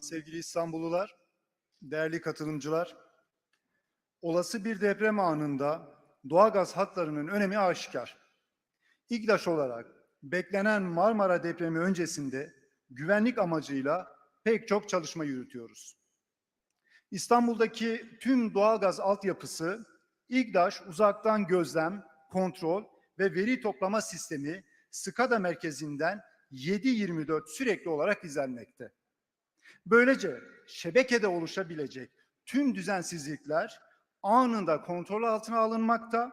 Sevgili İstanbullular, değerli katılımcılar, olası bir deprem anında doğalgaz hatlarının önemi aşikar. İGDAŞ olarak beklenen Marmara depremi öncesinde güvenlik amacıyla pek çok çalışma yürütüyoruz. İstanbul'daki tüm doğalgaz altyapısı İGDAŞ uzaktan gözlem, kontrol ve veri toplama sistemi SCADA merkezinden 7-24 sürekli olarak izlenmekte. Böylece şebekede oluşabilecek tüm düzensizlikler anında kontrol altına alınmakta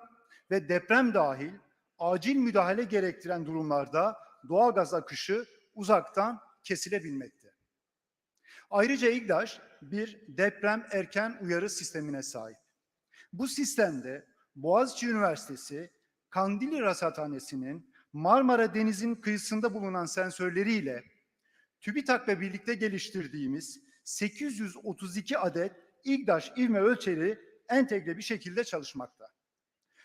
ve deprem dahil acil müdahale gerektiren durumlarda doğalgaz akışı uzaktan kesilebilmekte. Ayrıca İGDAŞ bir deprem erken uyarı sistemine sahip. Bu sistemde Boğaziçi Üniversitesi Kandilli Rasathanesi'nin Marmara Denizi'nin kıyısında bulunan sensörleriyle TÜBİTAK'la birlikte geliştirdiğimiz 832 adet İGDAŞ ivme ölçeri entegre bir şekilde çalışmakta.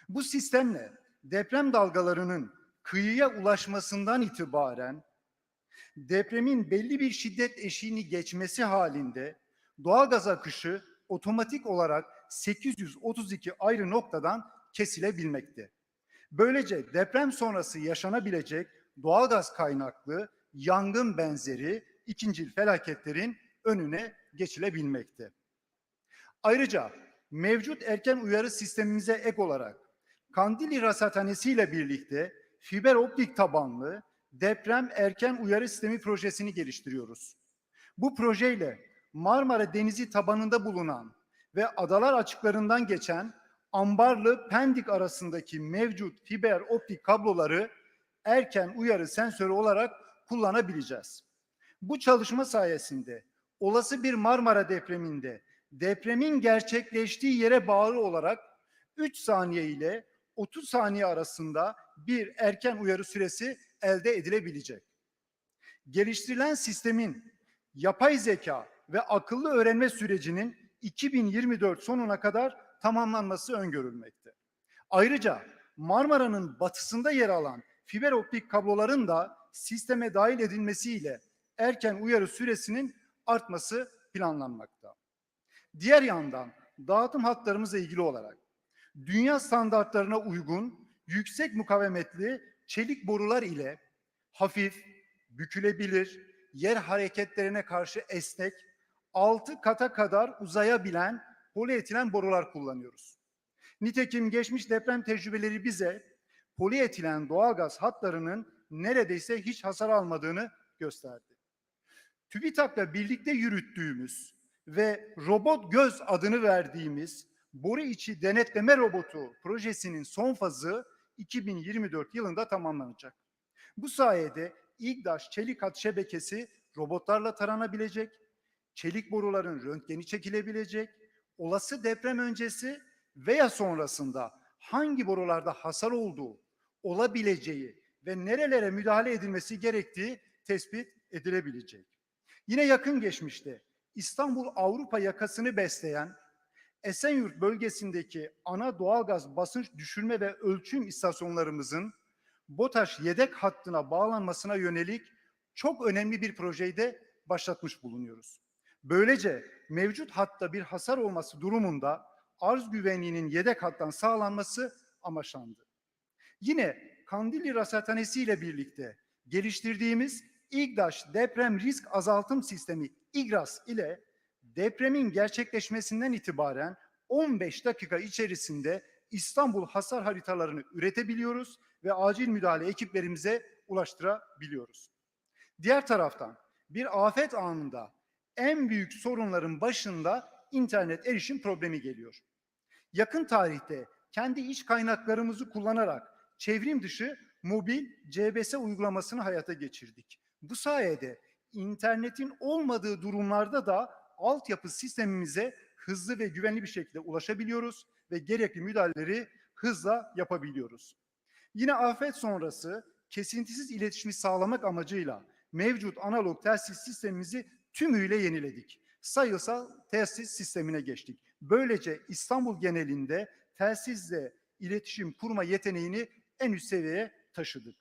Bu sistemle deprem dalgalarının kıyıya ulaşmasından itibaren depremin belli bir şiddet eşiğini geçmesi halinde doğalgaz akışı otomatik olarak 832 ayrı noktadan kesilebilmekte. Böylece deprem sonrası yaşanabilecek doğalgaz kaynaklı yangın benzeri ikincil felaketlerin önüne geçilebilmekte. Ayrıca mevcut erken uyarı sistemimize ek olarak Kandilli Rasathanesi ile birlikte fiber optik tabanlı deprem erken uyarı sistemi projesini geliştiriyoruz. Bu projeyle Marmara Denizi tabanında bulunan ve adalar açıklarından geçen Ambarlı Pendik arasındaki mevcut fiber optik kabloları erken uyarı sensörü olarak kullanabileceğiz. Bu çalışma sayesinde olası bir Marmara depreminde depremin gerçekleştiği yere bağlı olarak 3 saniye ile 30 saniye arasında bir erken uyarı süresi elde edilebilecek. Geliştirilen sistemin yapay zeka ve akıllı öğrenme sürecinin 2024 sonuna kadar tamamlanması öngörülmekte. Ayrıca Marmara'nın batısında yer alan fiber optik kabloların da sisteme dahil edilmesiyle erken uyarı süresinin artması planlanmakta. Diğer yandan dağıtım hatlarımızla ilgili olarak dünya standartlarına uygun yüksek mukavemetli çelik borular ile hafif, bükülebilir, yer hareketlerine karşı esnek, 6 kata kadar uzayabilen polietilen borular kullanıyoruz. Nitekim geçmiş deprem tecrübeleri bize polietilen doğalgaz hatlarının neredeyse hiç hasar almadığını gösterdi. TÜBİTAK'la birlikte yürüttüğümüz ve robot göz adını verdiğimiz boru içi denetleme robotu projesinin son fazı 2024 yılında tamamlanacak. Bu sayede İGDAŞ çelik hat şebekesi robotlarla taranabilecek, çelik boruların röntgeni çekilebilecek, olası deprem öncesi veya sonrasında hangi borularda hasar olduğu, olabileceği ve nerelere müdahale edilmesi gerektiği tespit edilebilecek. Yine yakın geçmişte İstanbul Avrupa yakasını besleyen Esenyurt bölgesindeki ana doğalgaz basınç düşürme ve ölçüm istasyonlarımızın BOTAŞ yedek hattına bağlanmasına yönelik çok önemli bir projeyi de başlatmış bulunuyoruz. Böylece mevcut hatta bir hasar olması durumunda arz güvenliğinin yedek hattan sağlanması amaçlandı. Yine Kandilli Rasathanesi ile birlikte geliştirdiğimiz İGDAŞ deprem risk azaltım sistemi İGRAS ile depremin gerçekleşmesinden itibaren 15 dakika içerisinde İstanbul hasar haritalarını üretebiliyoruz ve acil müdahale ekiplerimize ulaştırabiliyoruz. Diğer taraftan bir afet anında en büyük sorunların başında internet erişim problemi geliyor. Yakın tarihte kendi iç kaynaklarımızı kullanarak çevrim dışı mobil CBS uygulamasını hayata geçirdik. Bu sayede internetin olmadığı durumlarda da altyapı sistemimize hızlı ve güvenli bir şekilde ulaşabiliyoruz ve gerekli müdahaleleri hızla yapabiliyoruz. Yine afet sonrası kesintisiz iletişimi sağlamak amacıyla mevcut analog telsiz sistemimizi tümüyle yeniledik. Sayısal telsiz sistemine geçtik. Böylece İstanbul genelinde telsizle iletişim kurma yeteneğini en üst seviyeye taşıdık.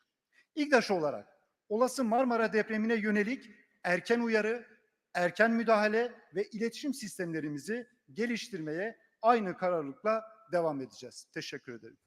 İGDAŞ olarak olası Marmara depremine yönelik erken uyarı, erken müdahale ve iletişim sistemlerimizi geliştirmeye aynı kararlılıkla devam edeceğiz. Teşekkür ederim.